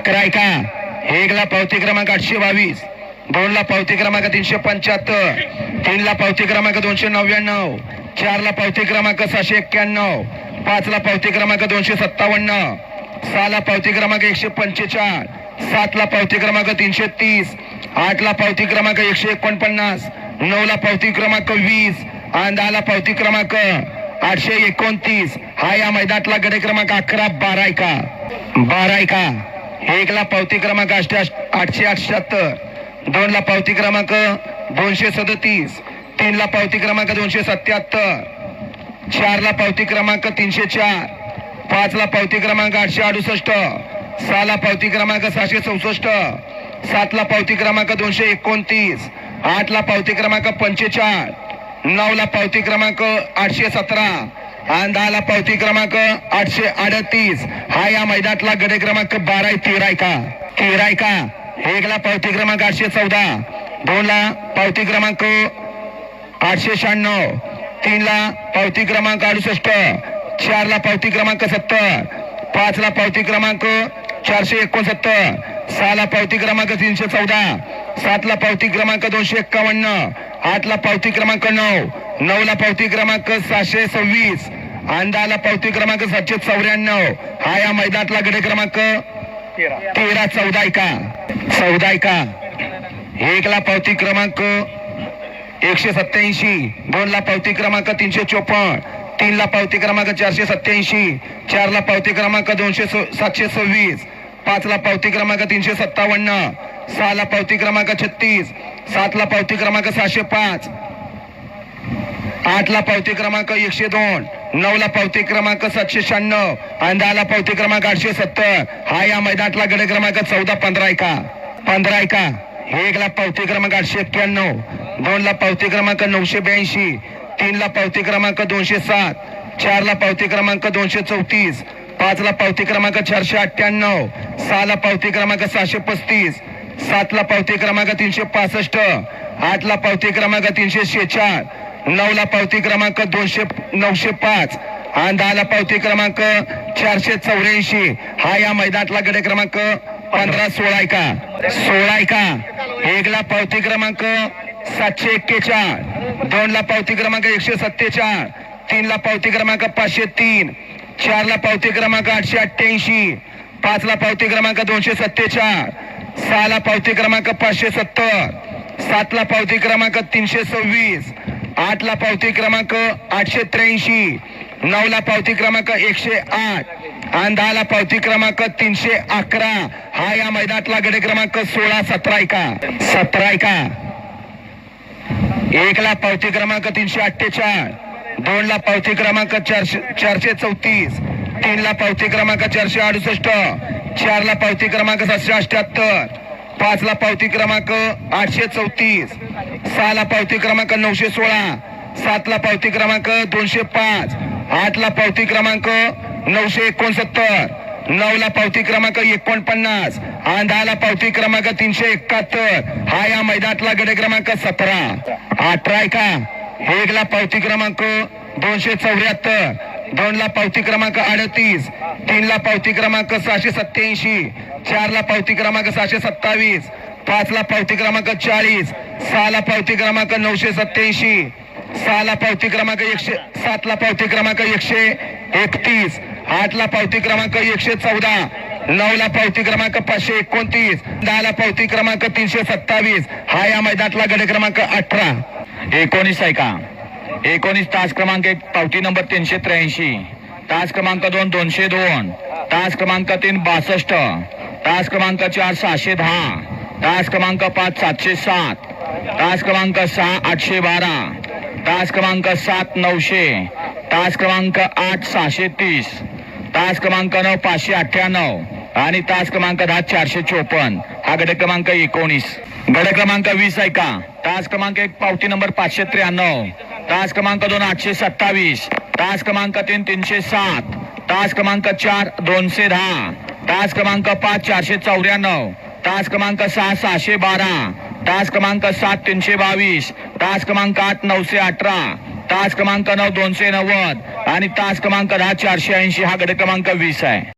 अकरा ऐका एकला पावती क्रमांक आठशे बावीस दोनला पावती क्रमांक तीनशे पंच्याहत्तर तीनला पावती क्रमांक दोनशे नव्याण्णव चारला पावती क्रमांक सहाशे एक्क्याण्णव पाचला पावती क्रमांक दोनशे सत्तावन्न सहाला पावती क्रमांक एकशे पंचेचाळ सातला पावती क्रमांक तीनशे तीस आठला पावती क्रमांक एकशे एकोणपन्नास नऊला पावती क्रमांक वीस आणि दहाला पावती क्रमांक आठशे एकोणतीस हा या मैदानातला गडे क्रमांक अकरा बारा एका बारा एका एक एकला पावती क्रमांक आठशे आठशे अठ्याहत्तर दोनला पावती क्रमांक दोनशे सदतीस. तीनला पावती क्रमांक दोनशे सत्याहत्तर चारला पावती क्रमांक तीनशे चार. पाचला पावती क्रमांक आठशे अडुसष्ट. सहाला पावती क्रमांक सहाशे चौसष्ट. सातला पावती क्रमांक दोनशे एकोणतीस. आठला पावती क्रमांक पंचेचाळ नऊला पावती क्रमांक आठशे सतरा. आणि दहाला पावती क्रमांक आठशे अडतीस हा या मैदानातला गडे क्रमांक बारा तेरा का तेरा का एकला पावती क्रमांक आठशे चौदा दोनला पावती क्रमांक आठशे शहाण्णव तीनला पावती क्रमांक अडुसष्ट चारला पावती क्रमांक सत्तर पाचला पावती क्रमांक चारशे एकोणसत्तर सहाला पावती क्रमांक तीनशे चौदा सातला पावती क्रमांक दोनशे एक्कावन्न आठला पावती क्रमांक नऊ नऊला पावती क्रमांक सहाशे सव्वीस आणि पावती क्रमांक सातशे चौऱ्याण्णव. हा या मैदानातला गडे क्रमांक तेरा चौदा एका चौदा एका एकला पावती क्रमांक एकशे सत्याऐंशी दोनला पावती क्रमांक तीनशे चोपन्न. तीनला पावती क्रमांक चारशे सत्याऐंशी चारला पावती क्रमांक दोनशे सातशे सव्वीस. पाचला पावती क्रमांक तीनशे सत्तावन्न. सहाला पावती क्रमांक छत्तीस. सातला पावती क्रमांक सहाशे पाच. आठला पावती क्रमांक एकशे दोन. नऊला पावती क्रमांक सातशे शहाण्णव आणि दहाला पावती क्रमांक आठशे सत्तर हा या मैदानातला गड क्रमांक चौदा पंधरा एका पंधरा एका एकला पावती क्रमांक आठशे एक्क्याण्णव दोनला पावती क्रमांक नऊशे ब्याऐंशी तीनला पावती क्रमांक दोनशे सात चारला पावती क्रमांक दोनशे चौतीस पाचला पावती क्रमांक चारशे अठ्ठ्याण्णव सहाला पावती क्रमांक सहाशे पस्तीस सातला पावती क्रमांक तीनशे पासष्ट आठला पावती क्रमांक तीनशे शेचाळ नऊला पावती क्रमांक दोनशे नऊशे पाच. आणि दहाला पावती क्रमांक चारशे चौऱ्याऐंशी. हा या मैदानातला गडे क्रमांक पंधरा सोळा एका सोळा एका एकला पावती क्रमांक सातशे एक्केचाळ. दोनला पावती क्रमांक एकशे सत्तेचाळ. तीनला पावती क्रमांक पाचशे तीन. चारला पावती क्रमांक आठशे अठ्ठ्याऐंशी. पाचला पावती क्रमांक दोनशे सत्तेचाळ. सहाला पावती क्रमांक पाचशे सत्तर. सातला पावती क्रमांक तीनशे सव्वीस. आठला पावती क्रमांक आठशे त्र्याऐंशी. नऊला पावती क्रमांक एकशे आठ. आणि दहा ला पावती क्रमांक तीनशे अकरा. हा या मैदानातला गडे क्रमांक सोळा सतरा एका सतरा एका एक एकला पावती क्रमांक तीनशे अठ्ठेचाळ. दोन ला पावती क्रमांक चारशे चारशे चौतीस. तीनला पावती क्रमांक चारशे अडुसष्ट. चारला पावती क्रमांक सातशे अठ्याहत्तर पाचला पावती क्रमांक आठशे चौतीस. सहाला पावती क्रमांक नऊशे सोळा. सातला पावती क्रमांक दोनशे पाच. आठला पावती क्रमांक नऊशे एकोणसत्तर. नऊला पावती क्रमांक एकोणपन्नास. आणि दहाला पावती क्रमांक तीनशे एकाहत्तर. हा या मैदानातला गडे क्रमांक सतरा. अठरा आहे का? एकला पावती क्रमांक दोनशे चौऱ्याहत्तर. दोनला पावती क्रमांक अडतीस तीनला पावती क्रमांक सहाशे सत्याऐंशी चारला पावती क्रमांक सहाशे सत्तावीस पाचला पावती क्रमांक चाळीस सहाला पावती क्रमांक नऊशे सत्याऐंशी सहाला पावती क्रमांक एकशे सातला पावती क्रमांक एकशे एकतीस आठला पावती क्रमांक एकशे चौदा नऊला पावती क्रमांक पाचशे एकोणतीस दहाला पावती क्रमांक तीनशे सत्तावीस हा या मैदानातला गडे क्रमांक अठरा एकोणीस आहे का एकोणीस तास क्रमांक एक पावती नंबर तीनशे त्र्याऐंशी तास क्रमांक दोन दोनशे दोन तास क्रमांक तीन बासष्ट तास क्रमांक चार सहाशे दहा तास क्रमांक पाच सातशे सात तास क्रमांक सहा आठशे बारा तास क्रमांक सात नऊशे तास क्रमांक आठ सहाशे तीस तास क्रमांक नऊ पाचशे अठ्ठ्याण्णव आणि तास क्रमांक दहा चारशे चोपन्न हा गड क्रमांक एकोणीस गड क्रमांक वीस ऐका तास क्रमांक एक पावती नंबर पाचशे त्र्याण्णव तास क्रमांक दोन आठशे सत्तावीस. तास क्रमांक तीन तीनशे सात. तास क्रमांक चार दोनशे दहा. तास क्रमांक पाच चारशे चौऱ्याण्णव. तास क्रमांक सहा सहाशे बारा. तास क्रमांक सात तीनशे बावीस. तास क्रमांक आठ नऊशे अठरा. तास क्रमांक नऊ दोनशे नव्वद. आणि तास क्रमांक दहा चारशे ऐंशी हा गट क्रमांक वीस आहे.